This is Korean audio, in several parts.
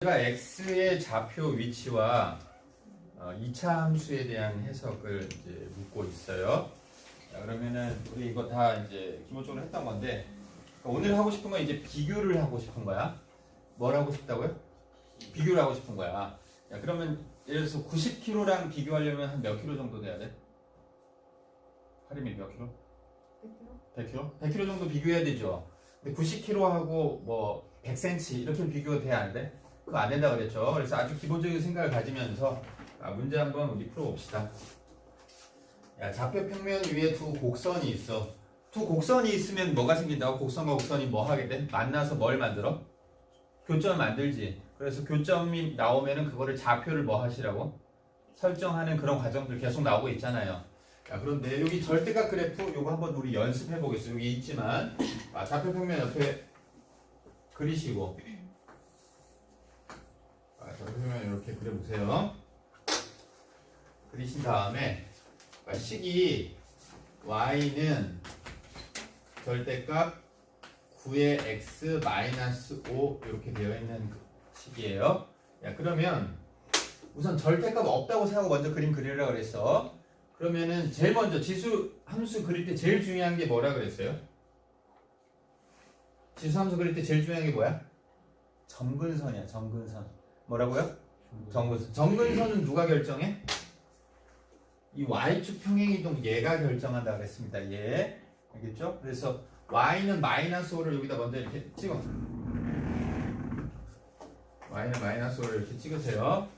제가 x의 좌표 위치와 어, 2차 함수에 대한 해석을 이제 묻고 있어요. 자, 그러면은 우리 이거 다 이제 기본적으로 했던 건데 그러니까 오늘 하고 싶은 건 이제 비교를 하고 싶은 거야. 뭘 하고 싶다고요? 비교를 하고 싶은 거야. 야, 그러면 예를 들어서 90kg랑 비교하려면 한몇 킬로 정도 돼야 돼? 하림이 몇 킬로? 100kg? 100kg 정도 비교해야 되죠. 근데 90kg하고 뭐 100cm 이렇게 비교가 돼야 안 돼? 그거 안 된다 그랬죠. 그래서 아주 기본적인 생각을 가지면서 아, 문제 한번 우리 풀어봅시다. 야, 좌표 평면 위에 두 곡선이 있어. 두 곡선이 있으면 뭐가 생긴다고? 곡선과 곡선이 뭐 하게 돼? 만나서 뭘 만들어? 교점을 만들지. 그래서 교점이 나오면은 그거를 좌표를 뭐 하시라고? 설정하는 그런 과정들 계속 나오고 있잖아요. 자, 그런데 여기 절대각 그래프 요거 한번 우리 연습해 보겠어요. 여기 있지만 아, 좌표 평면 옆에 그리시고 평면 이렇게 그려보세요. 그리신 다음에 아, 식이 y는 절대값 9의 x 마이너스 5 이렇게 되어 있는 그 식이에요. 야 그러면 우선 절대값 없다고 생각하고 먼저 그림 그리라 그랬어. 그러면은 제일 먼저 지수 함수 그릴 때 제일 중요한 게 뭐라 그랬어요? 지수 함수 그릴 때 제일 중요한 게 뭐야? 점근선이야, 점근선. 뭐라고요? 점근선. 점근선은 누가 결정해? 이 y축 평행이동 얘가 결정한다 그랬습니다. 얘. 알겠죠? 그래서 y는 마이너스 5를 여기다 먼저 이렇게 찍어. y는 마이너스 5를 이렇게 찍으세요.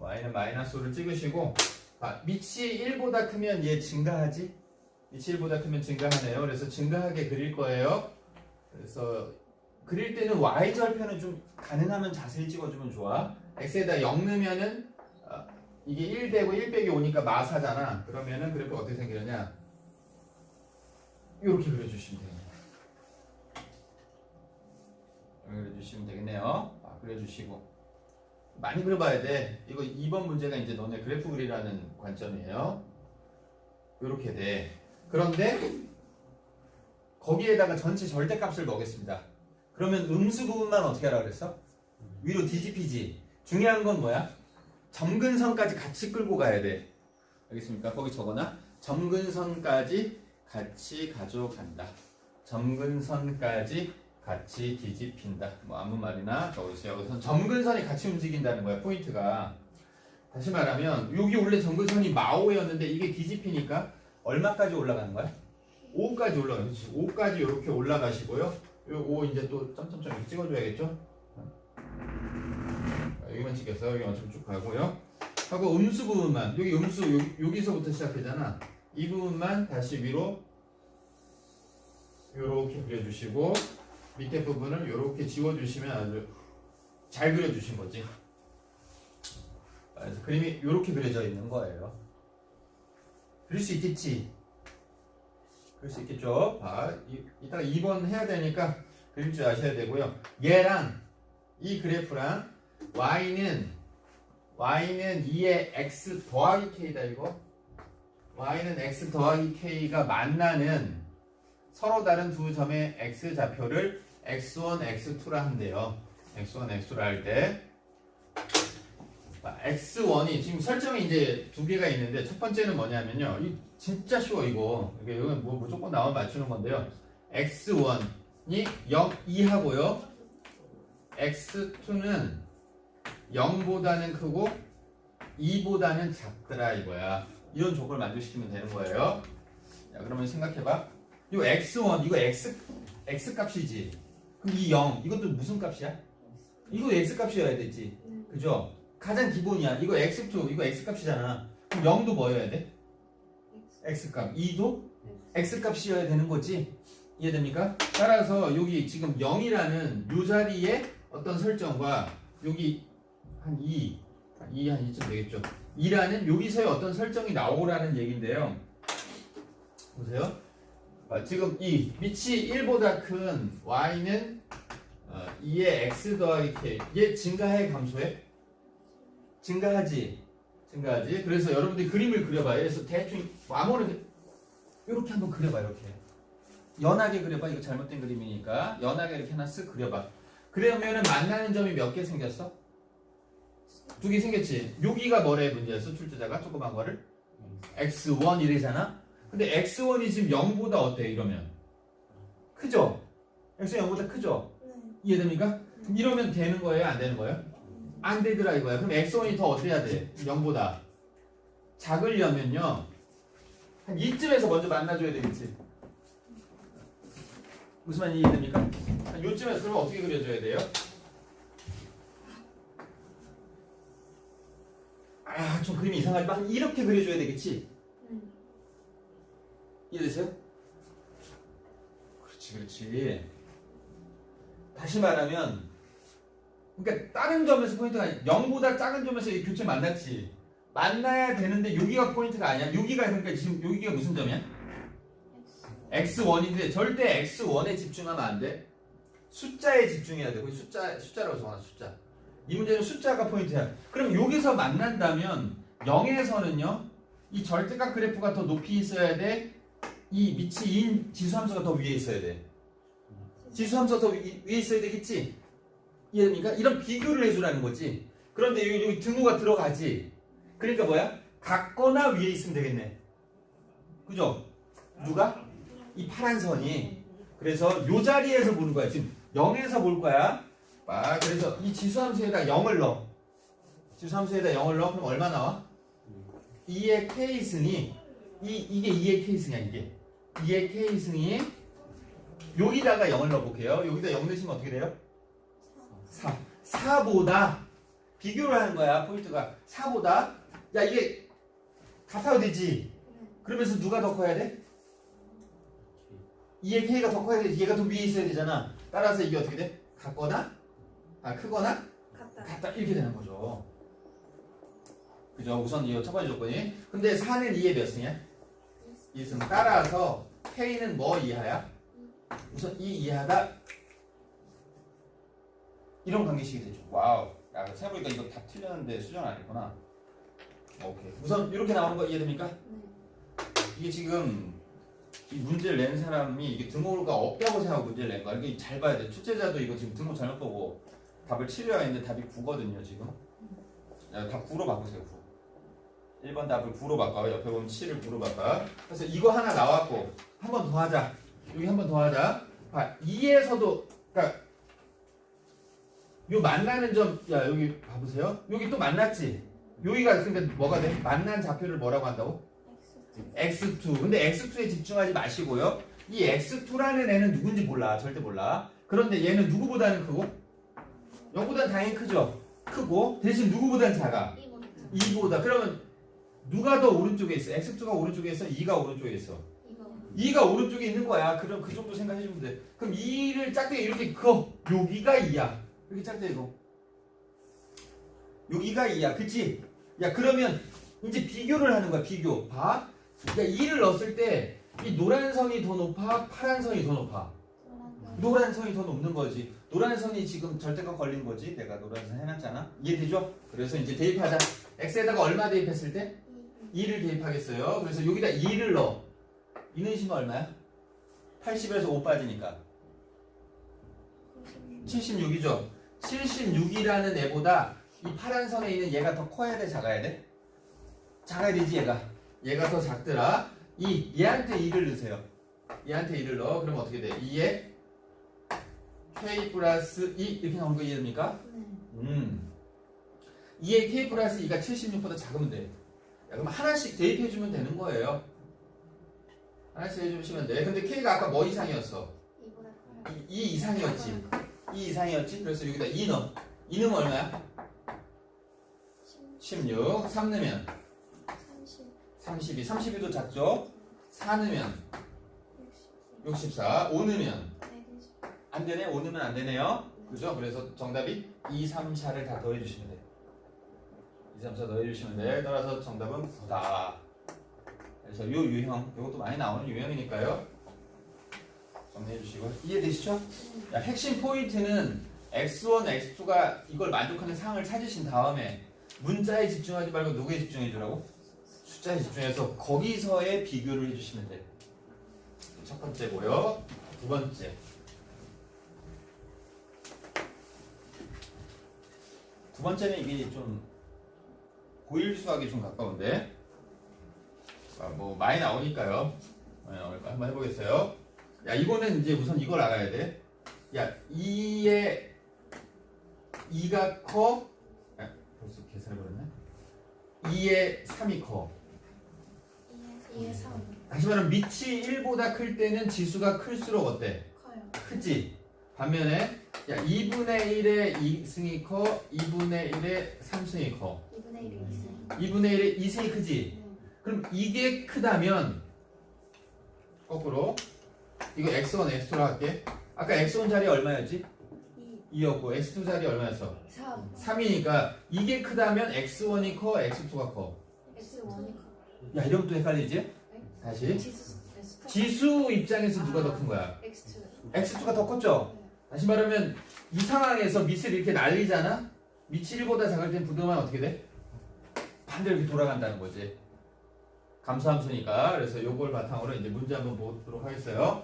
y는 마이너스 5를 찍으시고 아, 밑이 1보다 크면 얘 증가하지? 밑이 1보다 크면 증가하네요. 그래서 증가하게 그릴 거예요. 그래서 그릴 때는 y절편은 좀 가능하면 자세히 찍어주면 좋아. x에다 0 넣으면은 아, 이게 1 되고 1 빼기 5니까 마사잖아. 그러면은 그래프 어떻게 생기느냐? 이렇게 그려주시면 돼요. 그려주시면 되겠네요. 아, 그려주시고. 많이 그려봐야 돼. 이거 2번 문제가 이제 너네 그래프 그리라는 관점이에요. 이렇게 돼. 그런데 거기에다가 전체 절대값을 넣겠습니다. 그러면 음수 부분만 어떻게 하라 그랬어? 위로 뒤집히지. 중요한 건 뭐야? 점근선까지 같이 끌고 가야 돼. 알겠습니까? 거기 적어놔. 점근선까지 같이 가져간다. 점근선까지 같이 뒤집힌다. 뭐 아무 말이나 적어주세요. 여기서 점근선이 같이 움직인다는 거야. 포인트가. 다시 말하면 여기 원래 점근선이 마오였는데 이게 뒤집히니까 얼마까지 올라가는 거야? 5까지 올라가는 거지. 5까지 이렇게 올라가시고요. 요5 이제 또 점점점 찍어줘야겠죠? 자, 여기만 찍겠어요. 여기만 좀쭉 가고요. 하고 음수 부분만 여기 음수 여기, 여기서부터 시작하잖아. 이 부분만 다시 위로 이렇게 그려주시고 밑에 부분을 이렇게 지워주시면 아주 잘 그려주신 거지. 그래서 그림이 이렇게 그려져 있는 거예요. 그릴 수 있겠지? 그릴 수 있겠죠? 아, 이, 이따가 2번 해야 되니까 그릴 줄 아셔야 되고요. 얘랑 이 그래프랑 y는 y는 2의 x 더하기 k다 이거. y는 x 더하기 k가 만나는 서로 다른 두 점의 x 좌표를 x1, x2라 한대요. x1, x2라 할 때. X1이 지금 설정이 이제 두 개가 있는데 첫 번째는 뭐냐면요. 이 진짜 쉬워 이거. 이게 이건 뭐 무조건 나오면 맞추는 건데요. x1이 0, 2하고요. x2는 0보다는 크고 2보다는 작더라 이거야. 이런 조건을 만족시키면 되는 거예요. 자, 그러면 생각해봐. 이거 x1 이거 x x 값이지. 그럼 이 0 이것도 무슨 값이야? 이거 x 값이어야 되지. 그죠? 가장 기본이야. 이거 x2 이거 x 값이잖아. 그럼 0도 뭐여야 돼? x 값. 2도 x 값이어야 되는 거지. 이해됩니까? 따라서 여기 지금 0이라는 요 자리에 어떤 설정과 여기 한 2, 2 한 2쯤 되겠죠. 2라는 여기서의 어떤 설정이 나오라는 얘기인데요. 보세요. 아, 지금 이 밑이 1보다 큰 y는 어, 2의 x 더하기 k 얘 증가해 감소해? 증가하지 증가하지 그래서 여러분들이 그림을 그려봐요 그래서 대충 뭐 아무런 이렇게 한번 그려봐 이렇게 연하게 그려봐 이거 잘못된 그림이니까 연하게 이렇게 하나 쓱 그려봐 그러면은 만나는 점이 몇 개 생겼어? 두 개 생겼지. 여기가 뭐래 문제였어? 출제자가 조그만 거를 x1 이래잖아. 근데 x1이 지금 0보다 어때 이러면? 크죠? x 0보다 크죠? 네. 이해됩니까? 그럼 이러면 되는 거예요? 안 되는 거예요? 안 되더라 이거야. 그럼 x1이 더 어때야 돼? 0보다 작으려면요. 한 이쯤에서 먼저 만나줘야 되겠지. 무슨 말인지 이해됩니까? 한 요쯤에서 그러면 어떻게 그려줘야 돼요? 아, 좀 그림이 이상하지만 이렇게 그려줘야 되겠지? 네. 이해되세요? 그렇지, 그렇지. 다시 말하면, 그러니까 다른 점에서 포인트가 아니 0보다 작은 점에서 이 교체 만났지. 만나야 되는데 여기가 포인트가 아니야. 여기가 그러니까 지금 여기가 무슨 점이야? x1인데 절대 x1에 집중하면 안 돼. 숫자에 집중해야 돼. 거기 숫자 숫자라고 적어놔 숫자. 이 문제는 숫자가 포인트야. 그럼 여기서 만난다면 0에서는요. 이 절대값 그래프가 더 높이 있어야 돼. 이 밑이 2인 지수함수가 더 위에 있어야 돼. 지수함수가 더 위, 위에 있어야 되겠지? 이해됩니까? 이런 비교를 해주라는 거지. 그런데 여기, 여기 등호가 들어가지. 그러니까 뭐야? 같거나 위에 있으면 되겠네. 그죠? 누가? 이 파란 선이. 그래서 요 자리에서 보는 거야. 지금 0에서 볼 거야. 아, 그래서 이 지수함수에다 0을 넣어. 지수함수에다 0을 넣어. 그럼 얼마 나와? 2의 k승이 이, 이게 2의 k승이야 이게 2의 k승이 여기다가 0을 넣어볼게요 여기다 0 넣으시면 어떻게 돼요? 4 4보다 비교를 하는 거야 포인트가 4보다 야 이게 같아야 되지 그러면서 누가 더 커야 돼? 2의 k가 더 커야 되지 얘가 더 위에 있어야 되잖아 따라서 이게 어떻게 돼? 같거나 아 크거나 같다. 같다 이렇게 되는 거죠. 그죠? 우선 이 첫 번째 조건이. 근데 4는 2의 몇 승이야? 2승. 따라서 K는 뭐 이하야? 우선 2 이하다. 이런 관계식이 되죠. 와우. 야, 생각해보니까 이거 다 틀렸는데 수정 안 했구나. 오케이. 우선 이렇게 나오는 거 이해됩니까? 네. 이게 지금 이 문제를 낸 사람이 이게 등호가 없다고 생각하고 문제를 낸 거야. 이게 잘 봐야 돼. 출제자도 이거 지금 등호 잘못 보고 답을 치려고 했는데 답이 9거든요, 지금. 야, 답 9로 바꾸세요, 9. 1번 답을 9로 바꿔. 옆에 보면 7을 9로 바꿔. 그래서 이거 하나 나왔고, 한 번 더 하자. 여기 한 번 더 하자. 봐, 2에서도, 그니까, 요 만나는 점, 야, 여기 봐보세요. 여기 또 만났지? 여기가, 그러니까 뭐가 돼? 만난 좌표를 뭐라고 한다고? X. x2. 근데 x2에 집중하지 마시고요. 이 x2라는 애는 누군지 몰라. 절대 몰라. 그런데 얘는 누구보다는 크고? 0보다는 당연히 크죠. 크고 대신 누구보다는 작아. 이거. 2보다. 그러면 누가 더 오른쪽에 있어? x2가 오른쪽에 있어? 2가 오른쪽에 있어? 이거. 2가 오른쪽에 있는 거야. 그럼 그 정도 생각해 주면 돼. 그럼 2를 짝대기 이렇게 그어. 여기가 2야. 이렇게 짝대기고. 여기가 2야. 그치? 야 그러면 이제 비교를 하는 거야. 비교. 봐. 야 2를 넣었을 때 이 노란 선이 더 높아? 파란 선이 더 높아? 노란 선이 더 높는 거지. 노란 선이 지금 절대값 걸린 거지. 내가 노란 선 해놨잖아. 이해되죠? 그래서 이제 대입하자. x에다가 얼마 대입했을 때? 이. 2를 대입하겠어요. 그래서 여기다 2를 넣어. 이는 식은 얼마야? 80에서 5 빠지니까. 76이죠. 76이라는 애보다 이 파란 선에 있는 얘가 더 커야 돼, 작아야 돼? 작아야 되지, 얘가. 얘가 더 작더라. 이 얘한테 2를 넣으세요. 얘한테 2를 넣어. 그럼 어떻게 돼? 2에 k 플러스 2 이렇게 나오는 거 이해됩니까? 네. 음. 2에 k 플러스 2가 76보다 작으면 돼. 야, 그럼 하나씩 대입해주면 되는 거예요. 하나씩 해주시면 돼. 근데 k가 아까 뭐 이상이었어? 이보다 커요. 2, 이상이었지. 2 이상이었지. 그래서 여기다 2 넣어. 2 넣으면 얼마야? 16. 3 넣으면 30. 32. 32도 작죠? 4 넣으면 60. 64. 5 넣으면 120. 안 되네. 5 넣으면 안 되네요. 그죠? 그래서 정답이 2, 3, 4를 다 더해주시면 돼. 2, 3, 4 더해주시면 돼. 따라서 정답은 9다. 그래서 요 유형, 이것도 많이 나오는 유형이니까요. 정리해 주시고 이해되시죠? 야, 핵심 포인트는 x1, x2가 이걸 만족하는 상을 찾으신 다음에 문자에 집중하지 말고 누구에 집중해 주라고? 숫자에 집중해서 거기서의 비교를 해주시면 돼. 첫 번째고요. 두 번째. 두 번째는 이게 좀 고일 수학이 좀 가까운데 아, 뭐 많이 나오니까요. 많이 나오니까 한번 해보겠어요. 야 이거는 이제 우선 이걸 알아야 돼. 야 2의 2가 커. 야, 벌써 계산해버렸네. 2의 3이 커. 2에 3 다시 말하면 밑이 1보다 클 때는 지수가 클수록 어때? 커요. 크지? 반면에 야 2분의 1의 2승이 커, 2분의 1의 3승이 커. 2분의 1이 있어요. 2분의 1의 2승이 크지? 네. 그럼 이게 크다면 거꾸로 이거 x1, x2로 할게. 아까 x1 자리 얼마였지? 2, 2였고 x2 자리 얼마였어? 3, 3이니까 이게 크다면 x1이 커, x2가 커. X1이 커. 야 이러면 또 헷갈리지? 다시 지수. 지수 입장에서 누가 더 큰 거야? X2. x2가 더 컸죠? 네. 다시 말하면 이 상황에서 밑을 이렇게 날리잖아? 밑이 1보다 작을 땐 부등호는 어떻게 돼? 반대로 이렇게 돌아간다는 거지. 감수함수니까. 그래서 요걸 바탕으로 이제 문제 한번 보도록 하겠어요.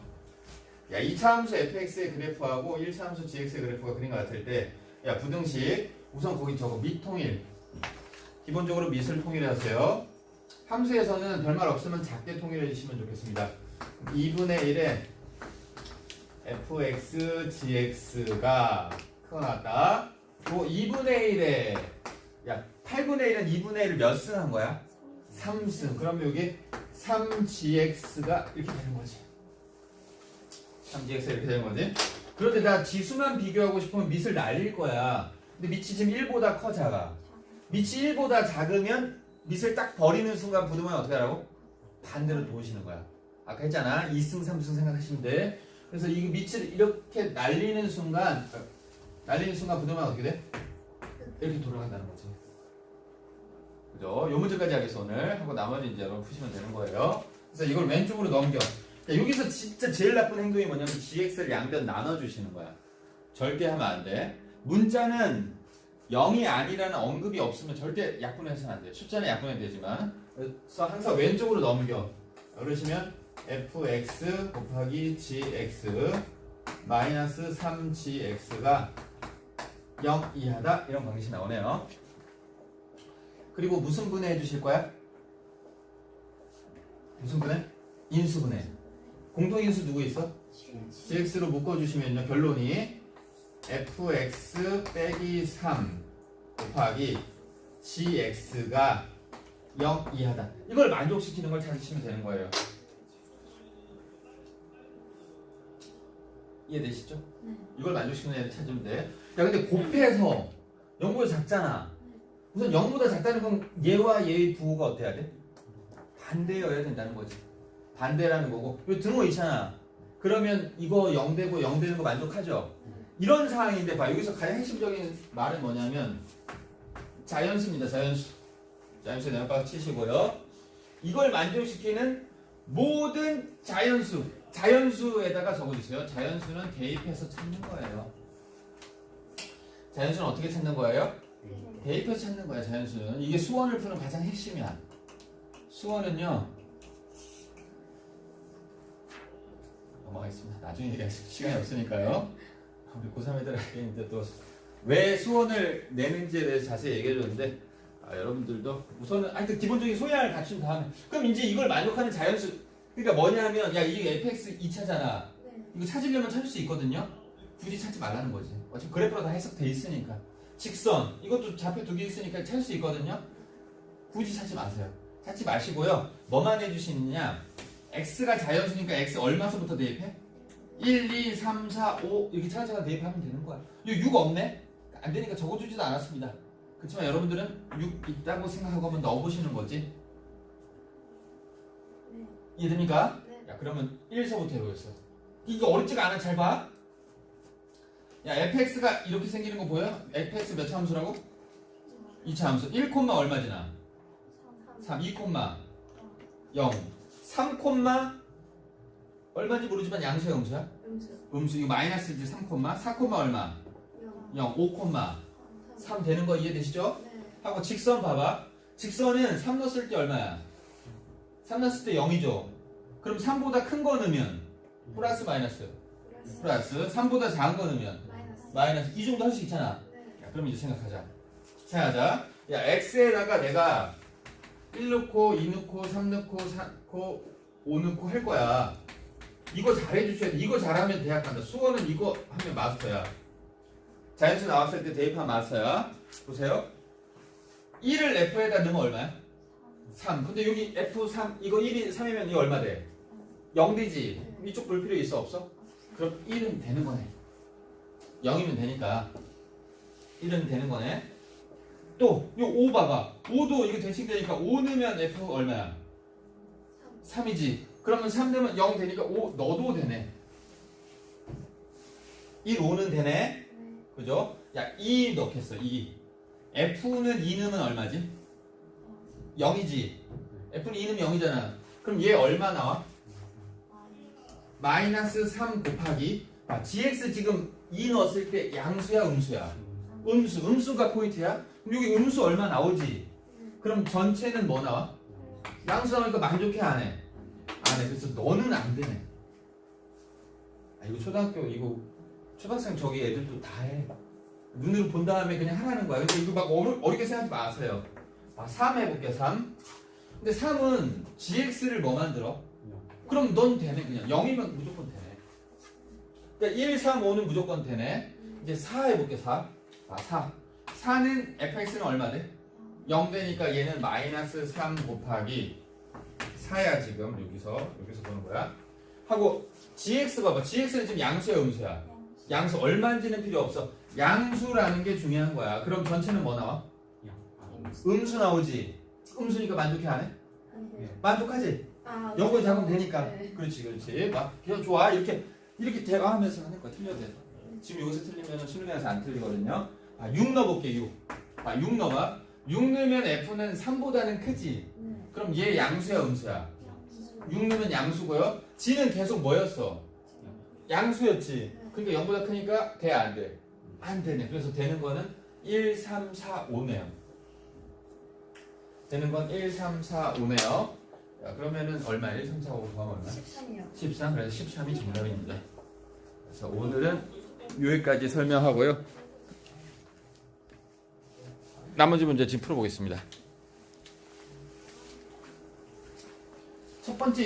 야, 2차 함수 fx의 그래프하고 1차 함수 gx의 그래프가 그림 같을 때, 야, 부등식. 우선 거기 저거 밑 통일. 기본적으로 밑을 통일하세요. 함수에서는 별말 없으면 작게 통일해 주시면 좋겠습니다. 2분의 1에 fx, gx가 나왔다. 또 2분의 1에 야 8분의 1은 2분의 1을 몇 승 한 거야? 3승. 그러면 여기 3gx가 이렇게 되는 거지. 3gx가 이렇게 되는 거지. 그런데 나 지수만 비교하고 싶으면 밑을 날릴 거야. 근데 밑이 지금 1보다 커 작아. 밑이 1보다 작으면 밑을 딱 버리는 순간 부등호는 어떻게 하라고? 반대로 도우시는 거야. 아까 했잖아. 2승, 3승 생각하시면 돼. 그래서 이 밑을 이렇게 날리는 순간, 날리는 순간 부등호는 어떻게 돼? 이렇게 돌아간다는 거지. 그죠? 요 문제까지 하겠어, 오늘. 하고 나머지 이제 여러분 푸시면 되는 거예요. 그래서 이걸 왼쪽으로 넘겨. 야, 여기서 진짜 제일 나쁜 행동이 뭐냐면 gx를 양변 나눠주시는 거야. 절대 하면 안 돼. 문자는 0이 아니라는 언급이 없으면 절대 약분해서는 안 돼. 숫자는 약분해도 되지만. 그래서 항상 왼쪽으로 넘겨. 그러시면 fx 곱하기 gx 마이너스 3gx가 0 이하다 이런 방식이 나오네요. 그리고 무슨 분해 해주실 거야? 무슨 분해? 인수분해. 공통인수 누구 있어? gx로 묶어주시면요 결론이 fx 빼기 3 곱하기 gx가 0 이하다. 이걸 만족시키는 걸 찾으시면 되는 거예요. 이해되시죠? 네. 이걸 만족시키는 애를 찾으면 돼. 야 근데 곱해서 0보다 작잖아. 우선 0보다 작다는 건 얘와 얘의 부호가 어때야 돼? 반대여야 된다는 거지. 반대라는 거고. 요 등호 있잖아. 그러면 이거 0 되고 0 되는 거 만족하죠? 이런 상황인데 봐. 여기서 가장 핵심적인 말은 뭐냐면 자연수입니다. 자연수. 자연수 내가 치시고요. 이걸 만족시키는 모든 자연수. 자연수에다가 적어주세요. 자연수는 대입해서 찾는 거예요. 자연수는 어떻게 찾는 거예요? 대입해서 찾는 거야. 자연수는 이게 수원을 푸는 가장 핵심이야. 수원은요. 넘어가겠습니다. 나중에 얘기할 시간이 없으니까요. 우리 고3 애들에게 이제 또 왜 수원을 내는지에 대해서 자세히 얘기해 줬는데 아, 여러분들도 우선은 하여튼 기본적인 소양을 갖춘 다음에 그럼 이제 이걸 만족하는 자연수 그러니까 뭐냐면 야 이게 fx 2차잖아. 네. 이거 찾으려면 찾을 수 있거든요. 굳이 찾지 말라는 거지. 어차피 그래프로 다 해석돼 있으니까. 직선 이것도 좌표 두 개 있으니까 찾을 수 있거든요. 굳이 찾지 마세요. 찾지 마시고요. 뭐만 해주시느냐 x가 자연수니까 x 얼마서부터 대입해? 1, 2, 3, 4, 5 이렇게 차근차근 대입하면 되는 거야 이거 6 없네? 안 되니까 적어주지도 않았습니다 그렇지만 여러분들은 6 있다고 생각하고 한번 넣어보시는 거지 네. 이해됩니까? 네. 야 그러면 1서부터 해보겠어 이게 어렵지가 않아 잘 봐 야 fx가 이렇게 생기는 거 보여? fx 몇 차 함수라고? 2차 함수 1 콤마 얼마 지나? 3 2 콤마 0 3 콤마 얼마인지 모르지만 양수야 음수야? 음수. 음수 이거 마이너스지 3 콤마 4 콤마 얼마? 0. 0 5 콤마 3 되는 거 이해되시죠? 네. 하고 직선 봐봐. 직선은 3 넣었을 때 얼마야? 3 넣었을 때 0이죠. 그럼 3보다 큰 거 넣으면 플러스 마이너스 플러스. 플러스 3보다 작은 거 넣으면 마이너스. 마이너스 이 정도 할 수 있잖아. 네. 야, 그럼 이제 생각하자. 생각하자. 야, x에다가 내가 1 넣고 2 넣고 3 넣고 4 넣고 5 넣고 할 거야. 이거 잘해주셔야 돼. 이거 잘하면 대학 간다. 수원은 이거 하면 마스터야. 자연수 나왔을 때 대입한 마스터야. 보세요. 1을 F에다 넣으면 얼마야? 3. 근데 여기 F3, 이거 1이 3이면 이거 얼마 돼? 0 되지? 이쪽 볼 필요 있어? 없어? 그럼 1은 되는 거네. 0이면 되니까. 1은 되는 거네. 또, 이5 봐봐. 5도 이거 대칭되니까 5 넣으면 F 얼마야? 3 이지. 그러면 3 되면 0 되니까 5 넣어도 되네. 1, 5는 되네. 그죠? 야, 2 넣겠어, 2. F는 2 넣으면 얼마지? 0이지. F는 2 넣으면 0이잖아. 그럼 얘 얼마 나와? 마이너스 3 곱하기. 아, GX 지금 2 넣었을 때 양수야, 음수야? 음수. 음수가 포인트야? 그럼 여기 음수 얼마 나오지? 그럼 전체는 뭐 나와? 양수 나오니까 만족해, 안 해? 안 해. 그래서 너는 안 되네. 아, 이거 초등학교, 이거 초등학생 저기 애들도 다 해. 눈으로 본 다음에 그냥 하라는 거야. 근데 이거 막 어려, 어렵게 생각하지 마세요. 아, 3 해볼게, 3. 근데 3은 GX를 뭐 만들어? 그럼 넌 되네, 그냥. 0이면 무조건 되네. 그러니까 1, 3, 5는 무조건 되네. 이제 4 해볼게, 4. 아, 4. 4는 fx는 얼마 돼? 0 되니까 얘는 마이너스 3 곱하기 4야, 지금. 여기서. 여기서 보는 거야. 하고, gx 봐봐. gx는 지금 양수야, 음수야? 양수 얼마인지는 필요 없어. 양수라는 게 중요한 거야. 그럼 전체는 뭐 나와? 음수 나오지. 음수니까 만족해 안 해? 만족하지? 아, 영어 작으면 되니까. 네. 그렇지, 그렇지. 막 그냥 좋아. 이렇게 이렇게 대화하면서 하는 거야. 틀려도 돼. 지금 여기서 틀리면 수능에서 안 틀리거든요. 아, 6 넣어볼게. 6. 아, 6 넣어봐. 6 넣으면 F는 3보다는 크지. 네. 그럼 얘 양수야, 음수야? 6 넣으면 양수고요. G는 계속 뭐였어? 양수였지. 그러니까 0보다 크니까 돼, 안 돼? 안 되네. 그래서 되는 거는 1, 3, 4, 5네요. 되는 건 1, 3, 4, 5네요. 자, 그러면은 얼마? 1, 3, 4, 5 구하면 얼마? 13이요. 13. 그래서 13이 정답입니다. 그래서 오늘은 여기까지 설명하고요. 나머지 문제 지금 풀어보겠습니다. 첫 번째